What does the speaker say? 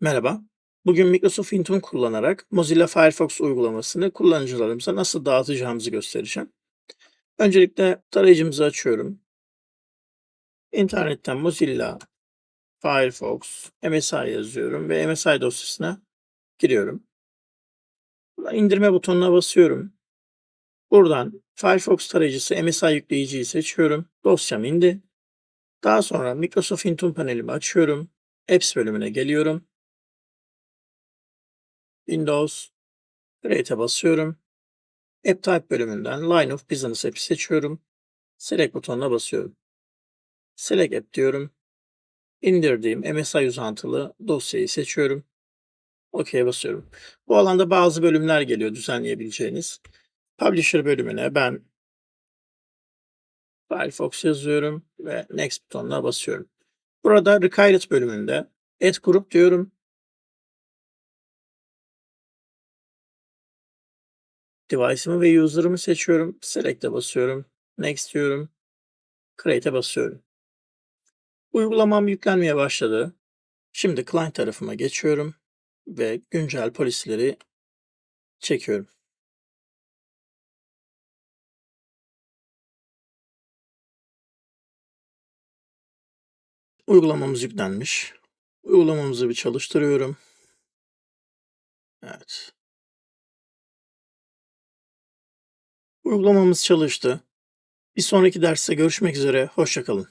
Merhaba. Bugün Microsoft Intune kullanarak Mozilla Firefox uygulamasını kullanıcılarımıza nasıl dağıtacağımızı göstereceğim. Öncelikle tarayıcımızı açıyorum. İnternetten Mozilla Firefox MSI yazıyorum ve MSI dosyasına giriyorum. Buradan indirme butonuna basıyorum. Buradan Firefox tarayıcısı MSI yükleyiciyi seçiyorum. Dosyam indi. Daha sonra Microsoft Intune panelimi açıyorum. Apps bölümüne geliyorum. Windows, Create'e basıyorum. App Type bölümünden Line of Business App'i seçiyorum. Select butonuna basıyorum. Select App diyorum. İndirdiğim MSI uzantılı dosyayı seçiyorum. OK'ye basıyorum. Bu alanda bazı bölümler geliyor düzenleyebileceğiniz. Publisher bölümüne ben Firefox yazıyorum ve Next butonuna basıyorum. Burada Required bölümünde Add Group diyorum. Device'ımı ve user'ımı seçiyorum. Select'e basıyorum. Next diyorum. Create'e basıyorum. Uygulamam yüklenmeye başladı. Şimdi client tarafıma geçiyorum ve güncel polisleri çekiyorum. Uygulamamız yüklenmiş. Uygulamamızı bir çalıştırıyorum. Evet. Uygulamamız çalıştı. Bir sonraki derste görüşmek üzere. Hoşça kalın.